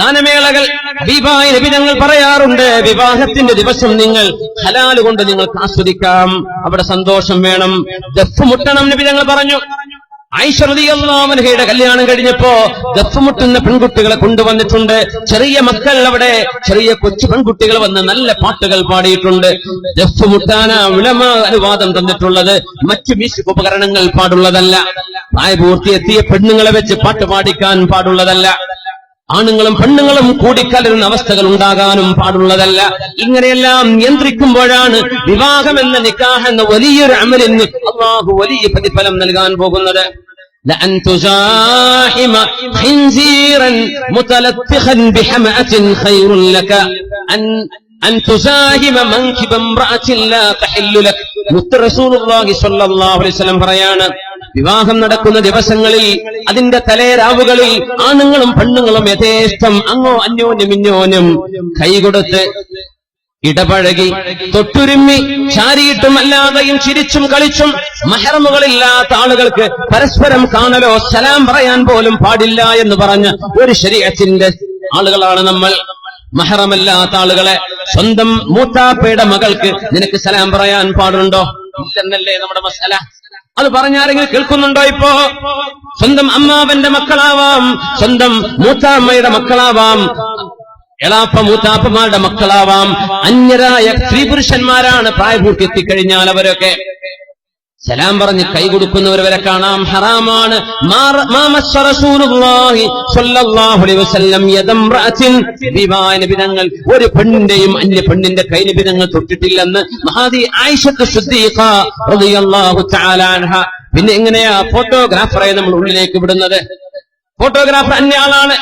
ഗാനമേളകൾ ഹബീബായ നബി പറയാറുണ്ട്. വിവാഹത്തിന്റെ ദിവസം നിങ്ങൾ ഹലാൽ കൊണ്ട് നിങ്ങൾക്ക് ആസ്വദിക്കാം. അവിടെ സന്തോഷം വേണം. ദഫ് മുട്ടണം നബി പറഞ്ഞു. ഐശ്വര്യമനഹയുടെ കല്യാണം കഴിഞ്ഞപ്പോ ദഫ് മുട്ടുന്ന പെൺകുട്ടികളെ കൊണ്ടുവന്നിട്ടുണ്ട്. ചെറിയ മക്കൾ അവിടെ ചെറിയ കൊച്ചു പെൺകുട്ടികൾ വന്ന് നല്ല പാട്ടുകൾ പാടിയിട്ടുണ്ട്. ദഫ് മുട്ടാന വിളമ അനുവാദം തന്നിട്ടുള്ളത് മറ്റു മ്യൂസിക് ഉപകരണങ്ങൾ പാടുള്ളതല്ല. പ്രായപൂർത്തിയെത്തിയ പെണ്ണുങ്ങളെ വെച്ച് പാട്ട് പാടിക്കാൻ പാടുള്ളതല്ല. ആണുങ്ങളും പെണ്ണുങ്ങളും കൂടിക്കലരുന്ന അവസ്ഥകൾ ഉണ്ടാകാനും പാടുള്ളതല്ല ഇങ്ങനെയെല്ലാം നിയന്ത്രിക്കുമ്പോഴാണ് വിവാഹം എന്ന നിക്കാഹ് എന്ന വലിയൊരു അമലിന് അള്ളാഹു വലിയ പ്രതിഫലം നൽകാൻ പോകുന്നത് لأن تزاحم خنزيرا متلطخا بحمأة خير لك أن أن تزاحم منكب امرأة لا تحل لك മുത്ത് റസൂലുള്ളാഹി സ്വല്ലല്ലാഹു അലൈഹി വസല്ലം പറയാണ് വിവാഹം നടക്കുന്ന ദിവസങ്ങളിൽ അതിന്റെ തലേരാവുകളിൽ ആണുങ്ങളും പെണ്ണുങ്ങളും യഥേഷ്ടം അങ്ങോ അന്യോന്യം ഇന്യോന്യം കൈകൊടുത്ത് ഇടപഴകി തൊട്ടുരുമ്മി ചാരിയിട്ടും അല്ലാതെയും ചിരിച്ചും കളിച്ചും മഹറമുകളില്ലാത്ത ആളുകൾക്ക് പരസ്പരം കാണലോ സലാം പറയാൻ പോലും പാടില്ല എന്ന് പറഞ്ഞ ഒരു ശരീരത്തിന്റെ ആളുകളാണ് നമ്മൾ. മഹറമല്ലാത്ത ആളുകളെ സ്വന്തം മൂത്താപ്പയുടെ മകൾക്ക് നിനക്ക് സലാം പറയാൻ പാടുണ്ടോ? ഇല്ലെന്നല്ലേ നമ്മുടെ മസല. അത് പറഞ്ഞാരെങ്കിലും കേൾക്കുന്നുണ്ടോ ഇപ്പോ? സ്വന്തം അമ്മാവന്റെ മക്കളാവാം സ്വന്തം മൂത്താമ്മയുടെ മക്കളാവാം എളാപ്പ മൂത്താപ്പമാരുടെ മക്കളാവാം അന്യരായ സ്ത്രീ പുരുഷന്മാരാണ് പ്രായപൂർത്തി എത്തിക്കഴിഞ്ഞാൽ അവരൊക്കെ സലാം പറഞ്ഞ് കൈ കൊടുക്കുന്നവർ വരെ കാണാം. ഹറാമാണ്. നബിതങ്ങൾ ഒരു പെണ്ണിന്റെയും അന്യ പെണ്ണിന്റെ കൈ നബിതങ്ങൾ തൊട്ടിട്ടില്ലെന്ന് മഹാദി ആയിഷത്ത് പിന്നെ എങ്ങനെയാ ഫോട്ടോഗ്രാഫറെ നമ്മൾ ഉള്ളിലേക്ക് വിടുന്നത്? ഫോട്ടോഗ്രാഫർ അന്യയാളാണ്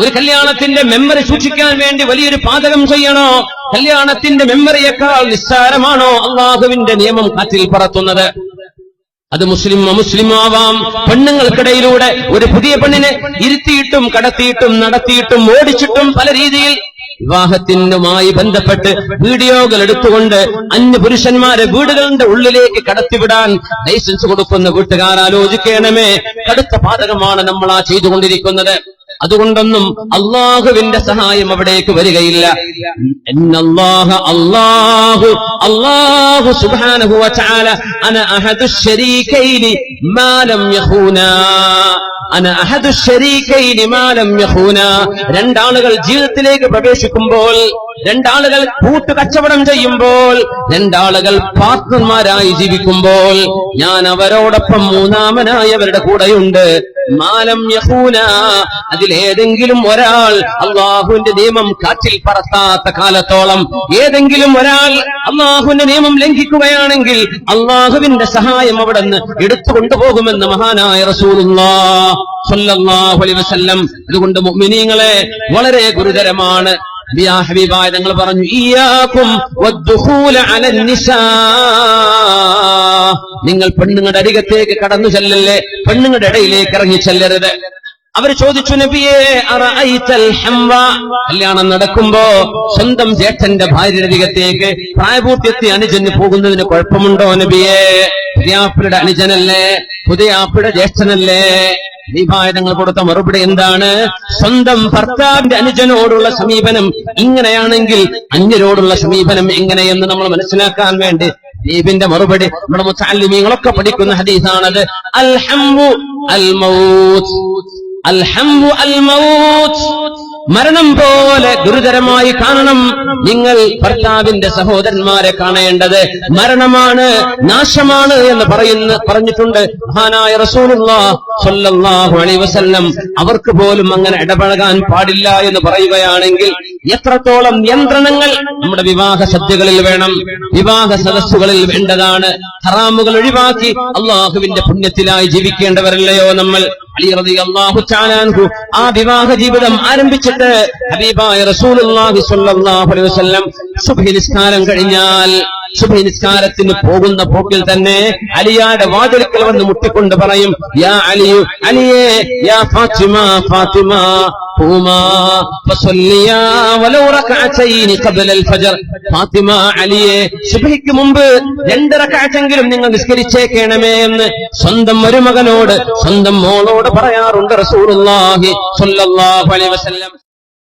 ഒരു കല്യാണത്തിന്റെ മെമ്മറി സൂക്ഷിക്കാൻ വേണ്ടി വലിയൊരു പാചകം ചെയ്യണോ? കല്യാണത്തിന്റെ മെമ്മറിയേക്കാൾ നിസ്സാരമാണോ അള്ളാഹുവിന്റെ നിയമം കാറ്റിൽ പറത്തുന്നത്? അത് മുസ്ലിം അമുസ്ലിം ആവാം പെണ്ണുങ്ങൾക്കിടയിലൂടെ ഒരു പുതിയ പെണ്ണിനെ ഇരുത്തിയിട്ടും കടത്തിയിട്ടും നടത്തിയിട്ടും ഓടിച്ചിട്ടും പല രീതിയിൽ വിവാഹത്തിനുമായി ബന്ധപ്പെട്ട് വീഡിയോകൾ എടുത്തുകൊണ്ട് അന്യ പുരുഷന്മാരെ വീടുകളുടെ ഉള്ളിലേക്ക് കടത്തിവിടാൻ ലൈസൻസ് കൊടുക്കുന്ന വീട്ടുകാർ ആലോചിക്കണമേ. കടുത്ത പാതകമാണ് നമ്മൾ ആ ചെയ്തുകൊണ്ടിരിക്കുന്നത്. അതുകൊണ്ടൊന്നും അള്ളാഹുവിന്റെ സഹായം അവിടേക്ക് വരികയില്ല. സുബ്ഹാനഹു വതആല അന യഖൂനാ. അന യഖൂനാ. രണ്ടാളുകൾ ജീവിതത്തിലേക്ക് പ്രവേശിക്കുമ്പോൾ രണ്ടാളുകൾ കൂട്ടു കച്ചവടം ചെയ്യുമ്പോൾ രണ്ടാളുകൾ പാർട്ട്ണർമാരായി ജീവിക്കുമ്പോൾ ഞാൻ അവരോടൊപ്പം മൂന്നാമനായി അവരുടെ കൂടെയുണ്ട്. മാലം യഹൂന അതിലേതെങ്കിലും ഒരാൾ അള്ളാഹുവിന്റെ നിയമം കാറ്റിൽ പറത്താത്ത കാലത്തോളം ഏതെങ്കിലും ഒരാൾ അള്ളാഹുവിന്റെ നിയമം ലംഘിക്കുകയാണെങ്കിൽ അള്ളാഹുവിന്റെ സഹായം അവിടെ നിന്ന് എടുത്തു കൊണ്ടുപോകുമെന്ന് മഹാനായ റസൂലുള്ള അലൈഹി വസല്ലം. അതുകൊണ്ട് മുഅ്മിനീങ്ങളെ വളരെ ഗുരുതരമാണ്. ഹബീബായ ഞങ്ങൾ പറഞ്ഞു നിങ്ങൾ പെണ്ണുങ്ങളുടെ അരികത്തേക്ക് കടന്നു ചെല്ലല്ലേ പെണ്ണുങ്ങളുടെ ഇടയിലേക്ക് ഇറങ്ങി ചെല്ലരുത്. അവർ ചോദിച്ചു നബിയേ കല്യാണം നടക്കുമ്പോ സ്വന്തം ജേഷ്ഠന്റെ ഭാര്യയുടെ അരികത്തേക്ക് പ്രായപൂർത്തിയെത്തി അനുജന് പോകുന്നതിന് കുഴപ്പമുണ്ടോ നബിയെ? പുതിയാപ്പിളുടെ അനുജനല്ലേ? പുതിയാപ്പിളുടെ ജ്യേഷ്ഠനല്ലേ? ദീപായുധങ്ങൾ കൊടുത്ത മറുപടി എന്താണ്? സ്വന്തം ഭർത്താവിന്റെ അനുജനോടുള്ള സമീപനം ഇങ്ങനെയാണെങ്കിൽ അന്യരോടുള്ള സമീപനം എങ്ങനെയെന്ന് നമ്മൾ മനസ്സിലാക്കാൻ വേണ്ടി ദീപിന്റെ മറുപടി നമ്മുടെ മുത്താലിമീങ്ങളൊക്കെ പഠിക്കുന്ന ഹദീസാണത്. അൽഹംബു അൽ മൗത്ത് അൽഹംബു അൽ മൗത്ത് മരണം പോലെ ഗുരുതരമായി കാണണം നിങ്ങൾ ഭർത്താവിന്റെ സഹോദരന്മാരെ കാണേണ്ടത് മരണമാണ് നാശമാണ് എന്ന് പറയുന്ന പറഞ്ഞിട്ടുണ്ട് മഹാനായ റസൂലുള്ളാഹു വസല്ലം. അവർക്ക് പോലും അങ്ങനെ ഇടപഴകാൻ പാടില്ല എന്ന് പറയുകയാണെങ്കിൽ എത്രത്തോളം നിയന്ത്രണങ്ങൾ നമ്മുടെ വിവാഹ സദ്യകളിൽ വേണം വിവാഹ സദസ്സുകളിൽ വേണ്ടതാണ്. ഹറാമുകൾ ഒഴിവാക്കി അള്ളാഹുവിന്റെ പുണ്യത്തിലായി ജീവിക്കേണ്ടവരല്ലയോ നമ്മൾ? അലി റളിയല്ലാഹു തആല അൻഹു ആ വിവാഹ ജീവിതം ആരംഭിച്ചിട്ട് ഹബീബായ റസൂലുള്ളാഹി സ്വല്ലല്ലാഹു അലൈഹി വസല്ലം സുബ്ഹി നിസ്കാരം കഴിഞ്ഞാൽ സുബഹി നിസ്കാരത്തിന് പോകുന്ന പോക്കിൽ തന്നെ അലിയാടെ വാതിലക്കൽ വന്ന് മുട്ടിക്കൊണ്ട് പറയും യാ അലിയു അലിയേ യാ ഫാത്തിമ ഫാത്തിമ قوما فصليا ولو ركعتين قبل الفجر ഫാത്തിമ അലിയെ സുബഹിക്ക് മുമ്പ് രണ്ട് റക്അത്തെങ്കിലും നിങ്ങൾ നിസ്കരിച്ചേക്കണമേ എന്ന് സ്വന്തം മരുമകനോട് സ്വന്തം മോളോട് പറയാറുണ്ട് റസൂലുള്ളാഹി സ്വല്ലല്ലാഹു അലൈഹി വസല്ലം